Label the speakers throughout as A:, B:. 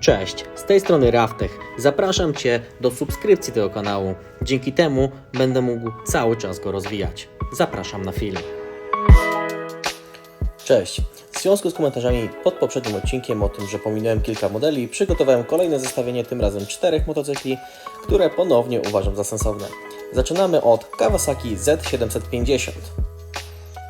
A: Cześć, z tej strony Raftech. Zapraszam Cię do subskrypcji tego kanału. Dzięki temu będę mógł cały czas go rozwijać. Zapraszam na film. Cześć. W związku z komentarzami pod poprzednim odcinkiem o tym, że pominąłem kilka modeli, przygotowałem kolejne zestawienie, tym razem czterech motocykli, które ponownie uważam za sensowne. Zaczynamy od Kawasaki Z750.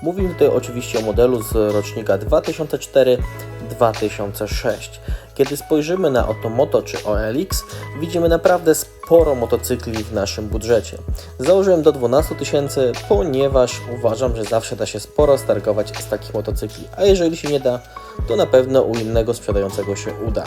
A: Mówimy tutaj oczywiście o modelu z rocznika 2004-2006. Kiedy spojrzymy na Otomoto czy OLX, widzimy naprawdę sporo motocykli w naszym budżecie. Założyłem do 12 tysięcy, ponieważ uważam, że zawsze da się sporo stargować z takich motocykli, a jeżeli się nie da, to na pewno u innego sprzedającego się uda.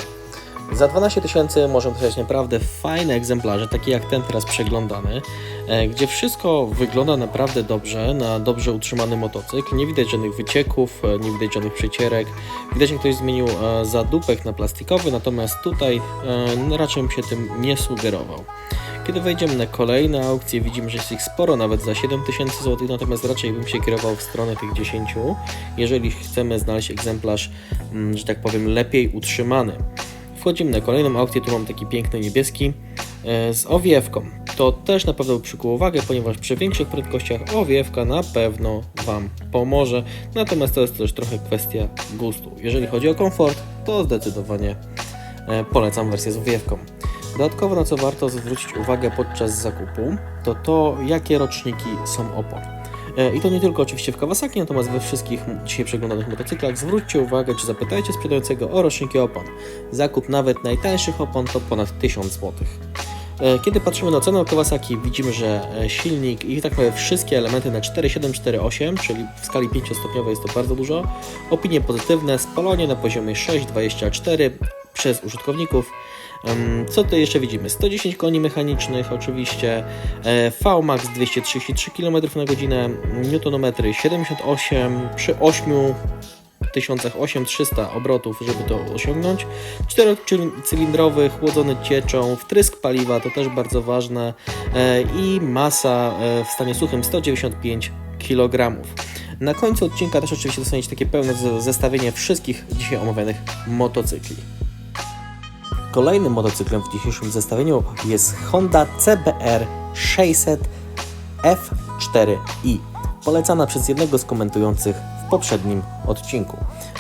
A: Za 12 tysięcy możemy dostać naprawdę fajne egzemplarze, takie jak ten teraz przeglądany, e, gdzie wszystko wygląda naprawdę dobrze na dobrze utrzymany motocykl. Nie widać żadnych wycieków, e, nie widać żadnych przecierek. Widać, jak ktoś zmienił e, zadupek na plastikowy, natomiast tutaj raczej się tym nie sugerował. Kiedy wejdziemy na kolejne aukcje, widzimy, że jest ich sporo, nawet za 7000 zł, natomiast raczej bym się kierował w stronę tych 10, jeżeli chcemy znaleźć egzemplarz, mm, że tak powiem, lepiej utrzymany. Wchodzimy na kolejną aukcję, tu mam taki piękny niebieski e, z owiewką. To też na pewno przykuło uwagę, ponieważ przy większych prędkościach owiewka na pewno Wam pomoże. Natomiast to jest też trochę kwestia gustu. Jeżeli chodzi o komfort, to zdecydowanie e, polecam wersję z owiewką. Dodatkowo na co warto zwrócić uwagę podczas zakupu, to to jakie roczniki są opon. E, I to nie tylko oczywiście w Kawasaki, natomiast we wszystkich dzisiaj przeglądanych motocyklach. Zwróćcie uwagę, czy zapytajcie sprzedającego o roczniki opon. Zakup nawet najtańszych opon to ponad 1000 zł. E, Kiedy patrzymy na cenę Kawasaki, widzimy, że e, silnik i tak naprawdę wszystkie elementy na 4,748, czyli w skali 5-stopniowej jest to bardzo dużo. Opinie pozytywne, spalanie na poziomie 6,24 przez użytkowników. Co tutaj jeszcze widzimy? 110 koni mechanicznych, oczywiście e, VMAX 233 km na godzinę, newtonometry 78 przy 8 1083 obrotów, żeby to osiągnąć. Czterocylindrowy, chłodzony cieczą, wtrysk paliwa to też bardzo ważne e, i masa e, w stanie suchym 195 kg. Na końcu odcinka też oczywiście dostaniecie takie pełne zestawienie wszystkich dzisiaj omawianych motocykli. Kolejnym motocyklem w dzisiejszym zestawieniu jest Honda CBR 600 F4i, polecana przez jednego z komentujących w poprzednim odcinku.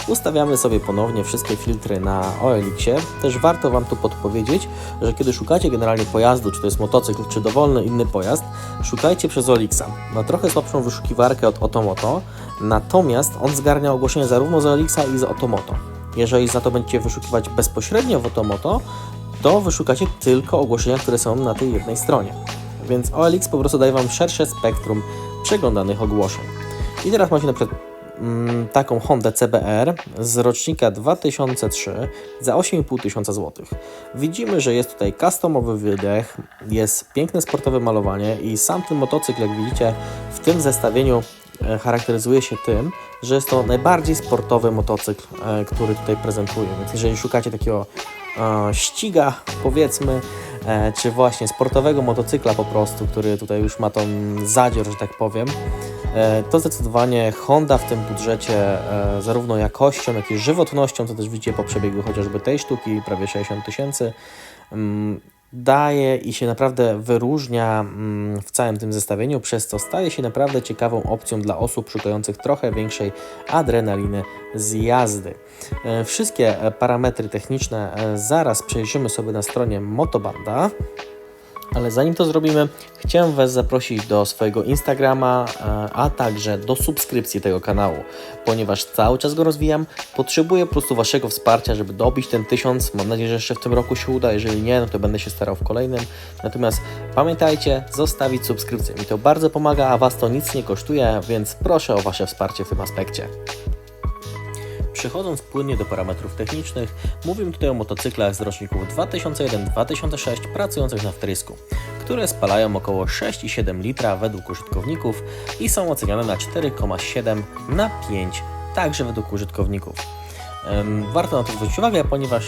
A: Ustawiamy sobie ponownie wszystkie filtry na OLX-ie. Też warto Wam tu podpowiedzieć, że kiedy szukacie generalnie pojazdu, czy to jest motocykl, czy dowolny inny pojazd, szukajcie przez OLX-a. Ma trochę słabszą wyszukiwarkę od Otomoto, natomiast on zgarnia ogłoszenia zarówno z OLX-a i z Otomoto. Jeżeli za to będziecie wyszukiwać bezpośrednio w Otomoto, to wyszukacie tylko ogłoszenia, które są na tej jednej stronie. Więc OLX po prostu daje Wam szersze spektrum przeglądanych ogłoszeń. I teraz macie na przykład mm, taką Hondę CBR z rocznika 2003 za 8,5 tysiąca złotych. Widzimy, że jest tutaj customowy wydech, jest piękne sportowe malowanie i sam ten motocykl, jak widzicie, w tym zestawieniu charakteryzuje się tym, że jest to najbardziej sportowy motocykl, e, który tutaj prezentuję. Więc jeżeli szukacie takiego e, ściga, powiedzmy, e, czy właśnie sportowego motocykla po prostu, który tutaj już ma tą zadzior, że tak powiem, e, to zdecydowanie Honda w tym budżecie e, zarówno jakością, jak i żywotnością, co też widzicie po przebiegu chociażby tej sztuki, prawie 60 tysięcy, mm, daje i się naprawdę wyróżnia mm, w całym tym zestawieniu, przez co staje się naprawdę ciekawą opcją dla osób szukających trochę większej adrenaliny z jazdy. E, Wszystkie e, parametry techniczne e, zaraz przejrzymy sobie na stronie Motobanda. Ale zanim to zrobimy, chciałem Was zaprosić do swojego Instagrama, e, a także do subskrypcji tego kanału, ponieważ cały czas go rozwijam. Potrzebuję po prostu Waszego wsparcia, żeby dobić ten tysiąc. Mam nadzieję, że jeszcze w tym roku się uda. Jeżeli nie, no to będę się starał w kolejnym. Natomiast pamiętajcie, zostawić subskrypcję. Mi to bardzo pomaga, a Was to nic nie kosztuje, więc proszę o Wasze wsparcie w tym aspekcie. Przechodząc płynnie do parametrów technicznych, mówimy tutaj o motocyklach z roczników 2001-2006 pracujących na wtrysku, które spalają około 6,7 litra według użytkowników i są oceniane na 4,7 na 5 także według użytkowników. Warto na to zwrócić uwagę, ponieważ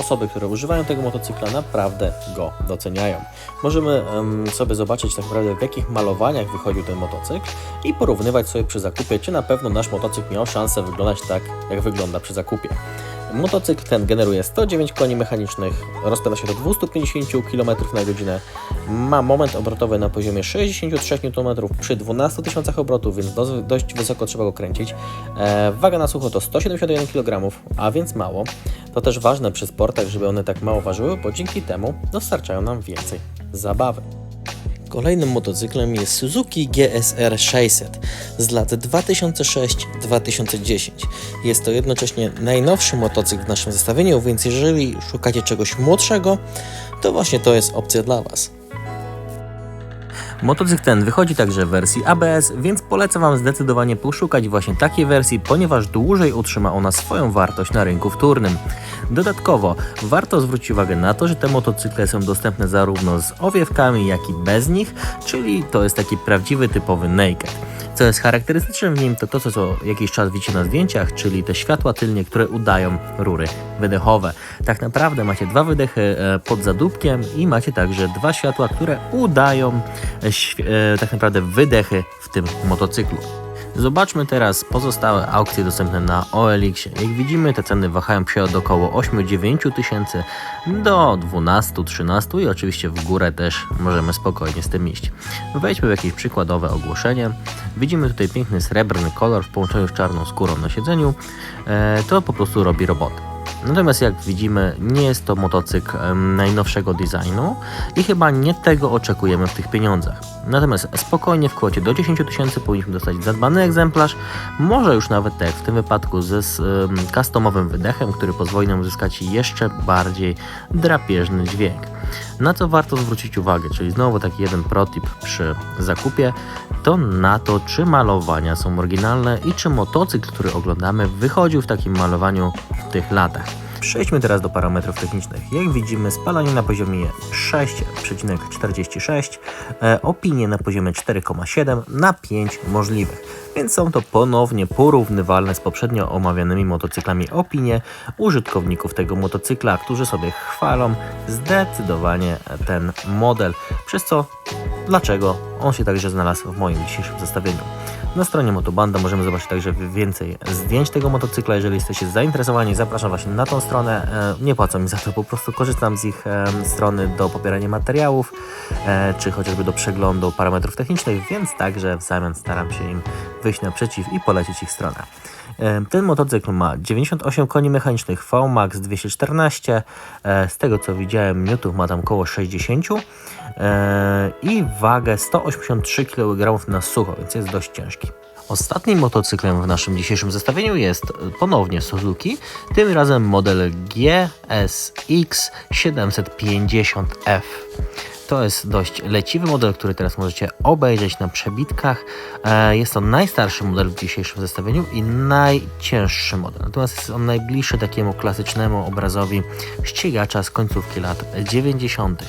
A: osoby, które używają tego motocykla naprawdę go doceniają. Możemy em, sobie zobaczyć tak naprawdę w jakich malowaniach wychodził ten motocykl i porównywać sobie przy zakupie, czy na pewno nasz motocykl miał szansę wyglądać tak, jak wygląda przy zakupie. Motocykl ten generuje 109 koni mechanicznych, rozpędza się do 250 km na godzinę, ma moment obrotowy na poziomie 63 Nm przy 12 tysiącach obrotów, więc do, dość wysoko trzeba go kręcić. E, waga na sucho to 171 kg, a więc mało. To też ważne przy sportach, żeby one tak mało ważyły, bo dzięki temu dostarczają nam więcej zabawy. Kolejnym motocyklem jest Suzuki GSR 600 z lat 2006-2010. Jest to jednocześnie najnowszy motocykl w naszym zestawieniu, więc jeżeli szukacie czegoś młodszego, to właśnie to jest opcja dla Was. Motocykl ten wychodzi także w wersji ABS, więc polecam Wam zdecydowanie poszukać właśnie takiej wersji, ponieważ dłużej utrzyma ona swoją wartość na rynku wtórnym. Dodatkowo warto zwrócić uwagę na to, że te motocykle są dostępne zarówno z owiewkami, jak i bez nich, czyli to jest taki prawdziwy, typowy naked. Co jest charakterystyczne w nim, to to, co co jakiś czas widzicie na zdjęciach, czyli te światła tylnie, które udają rury wydechowe. Tak naprawdę macie dwa wydechy e, pod zadupkiem i macie także dwa światła, które udają tak naprawdę wydechy w tym motocyklu. Zobaczmy teraz pozostałe aukcje dostępne na OLX. Jak widzimy, te ceny wahają się od około 8-9 tysięcy do 12-13 i oczywiście w górę też możemy spokojnie z tym iść. Wejdźmy w jakieś przykładowe ogłoszenie. Widzimy tutaj piękny srebrny kolor w połączeniu z czarną skórą na siedzeniu. E, to po prostu robi robotę. Natomiast jak widzimy, nie jest to motocykl najnowszego designu i chyba nie tego oczekujemy w tych pieniądzach. Natomiast spokojnie w kwocie do 10 tysięcy powinniśmy dostać zadbany egzemplarz, może już nawet tak jak w tym wypadku ze customowym wydechem, który pozwoli nam uzyskać jeszcze bardziej drapieżny dźwięk. Na co warto zwrócić uwagę, czyli znowu taki jeden protip przy zakupie, to na to, czy malowania są oryginalne i czy motocykl, który oglądamy, wychodził w takim malowaniu w tych latach. Przejdźmy teraz do parametrów technicznych. Jak widzimy, spalanie na poziomie 6,46, e, opinie na poziomie 4,7 na 5 możliwych. Więc są to ponownie porównywalne z poprzednio omawianymi motocyklami opinie użytkowników tego motocykla, którzy sobie chwalą zdecydowanie ten model, przez co dlaczego on się także znalazł w moim dzisiejszym zestawieniu. Na stronie Motobanda możemy zobaczyć także więcej zdjęć tego motocykla. Jeżeli jesteście zainteresowani, zapraszam właśnie na tą stronę. E, Nie płacą mi za to, po prostu korzystam z ich e, strony do pobierania materiałów, e, czy chociażby do przeglądu parametrów technicznych, więc także w zamian staram się im wyjść naprzeciw i polecić ich stronę. Ten motocykl ma 98 koni mechanicznych VMAX 214, e, z tego co widziałem newtów ma tam około 60 e, i wagę 183 kg na sucho, więc jest dość ciężki. Ostatnim motocyklem w naszym dzisiejszym zestawieniu jest ponownie Suzuki, tym razem model GSX 750F. To jest dość leciwy model, który teraz możecie obejrzeć na przebitkach. E, Jest to najstarszy model w dzisiejszym zestawieniu i najcięższy model. Natomiast jest on najbliższy takiemu klasycznemu obrazowi ścigacza z końcówki lat 90.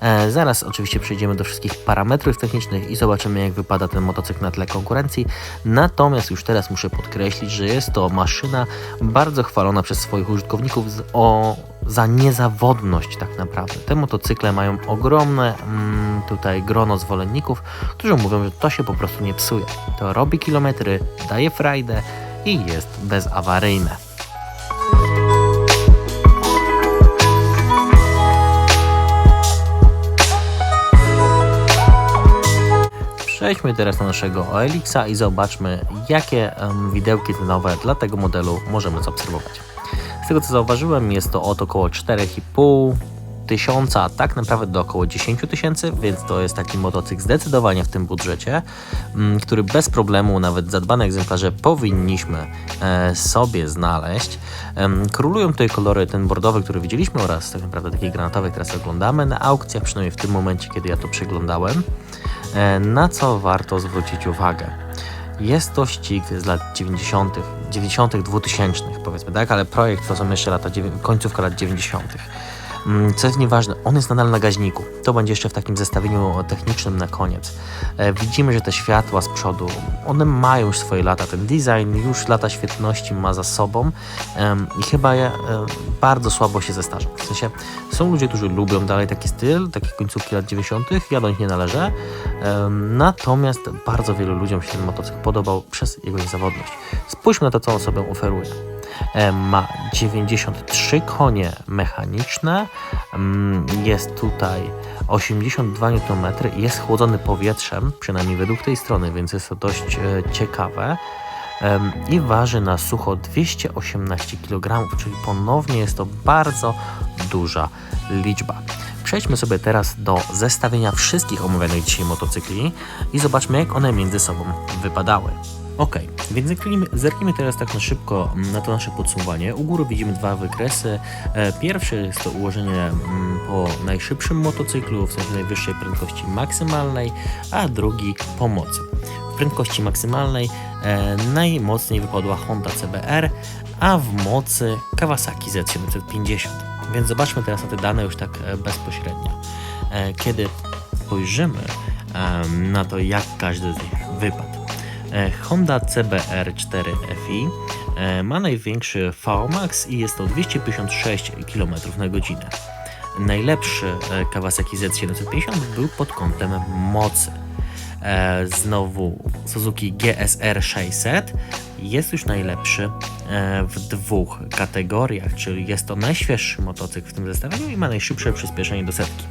A: E, Zaraz oczywiście przejdziemy do wszystkich parametrów technicznych i zobaczymy jak wypada ten motocykl na tle konkurencji. Natomiast już teraz muszę podkreślić, że jest to maszyna bardzo chwalona przez swoich użytkowników o, za niezawodność tak naprawdę. Te motocykle mają ogromne mm, tutaj grono zwolenników, którzy mówią, że to się po prostu nie psuje. To robi kilometry, daje frajdę i jest bezawaryjne. Przejdźmy teraz na naszego OLX-a i zobaczmy, jakie em, widełki tlenowe dla tego modelu możemy zaobserwować. Z tego co zauważyłem, jest to od około 4,5 tysiąca, a tak naprawdę do około 10 tysięcy, więc to jest taki motocykl zdecydowanie w tym budżecie, mm, który bez problemu, nawet zadbane egzemplarze powinniśmy e, sobie znaleźć. Królują tutaj kolory ten bordowy, który widzieliśmy oraz tak naprawdę taki granatowy, który teraz oglądamy na aukcjach, przynajmniej w tym momencie, kiedy ja to przeglądałem. E, Na co warto zwrócić uwagę? Jest to ścig z lat 90., 90., 2000, powiedzmy, tak, ale projekt to są jeszcze lata, końcówka lat 90. Mm, Co jest nieważne, on jest nadal na gaźniku. To będzie jeszcze w takim zestawieniu technicznym na koniec. E, widzimy, że te światła z przodu, one mają już swoje lata. Ten design już lata świetności ma za sobą i chyba e, bardzo słabo się zestarza. W sensie są ludzie, którzy lubią dalej taki styl, takie końcówki lat 90., ja do nich nie należę. Natomiast bardzo wielu ludziom się ten motocykl podobał przez jego niezawodność. Spójrzmy na to, co on sobie oferuje. Ma 93 konie mechaniczne, jest tutaj 82 Nm, jest chłodzony powietrzem, przynajmniej według tej strony, więc jest to dość e, ciekawe. I waży na sucho 218 kg, czyli ponownie jest to bardzo duża liczba. Przejdźmy sobie teraz do zestawienia wszystkich omawianych dzisiaj motocykli i zobaczmy, jak one między sobą wypadały. Ok, więc zerknijmy teraz tak na szybko mm, na to nasze podsumowanie. U góry widzimy dwa wykresy. E, Pierwszy jest to ułożenie mm, po najszybszym motocyklu, w sensie najwyższej prędkości maksymalnej, a drugi po mocy. W prędkości maksymalnej e, najmocniej wypadła Honda CBR, a w mocy Kawasaki Z750. Więc zobaczmy teraz na te dane już tak e, bezpośrednio. E, Kiedy spojrzymy na to, jak każdy z nich wypadł. E, Honda CBR 4FI e, ma największy VMAX i jest to 256 km na godzinę. Najlepszy Kawasaki Z750 był pod kątem mocy. E, Znowu Suzuki GSR 600 jest już najlepszy e, w dwóch kategoriach, czyli jest to najświeższy motocykl w tym zestawieniu i ma najszybsze przyspieszenie do setki.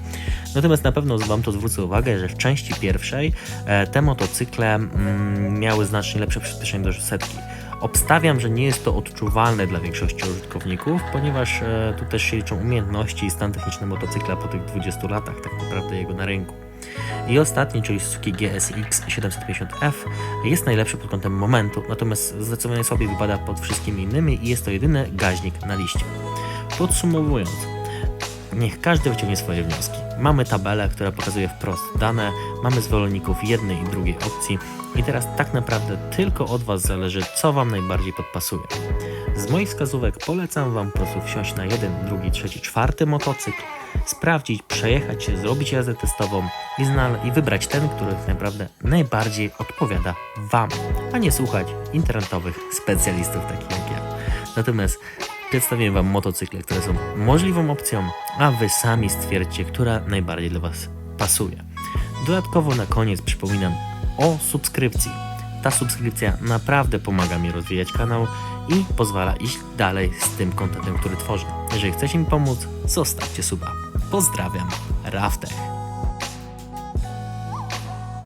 A: Natomiast na pewno Wam to zwrócę uwagę, że w części pierwszej e, te motocykle mm, miały znacznie lepsze przyspieszenie do setki. Obstawiam, że nie jest to odczuwalne dla większości użytkowników, ponieważ e, tu też się liczą umiejętności i stan techniczny motocykla po tych 20 latach tak naprawdę jego na rynku. I ostatni, czyli Suzuki GSX 750F jest najlepszy pod kątem momentu, natomiast zdecydowanie słabiej wypada pod wszystkimi innymi i jest to jedyny gaźnik na liście. Podsumowując, niech każdy wyciągnie swoje wnioski. Mamy tabelę, która pokazuje wprost dane, mamy zwolenników jednej i drugiej opcji i teraz tak naprawdę tylko od Was zależy, co Wam najbardziej podpasuje. Z moich wskazówek polecam Wam po prostu wsiąść na jeden, drugi, trzeci, czwarty motocykl, sprawdzić, przejechać się, zrobić jazdę testową i, i wybrać ten, który tak naprawdę najbardziej odpowiada Wam, a nie słuchać internetowych specjalistów takich jak ja. Natomiast przedstawiłem Wam motocykle, które są możliwą opcją, a Wy sami stwierdźcie, która najbardziej dla Was pasuje. Dodatkowo na koniec przypominam o subskrypcji. Ta subskrypcja naprawdę pomaga mi rozwijać kanał i pozwala iść dalej z tym kontentem, który tworzę. Jeżeli chcecie mi pomóc, zostawcie suba. Pozdrawiam, Raftech.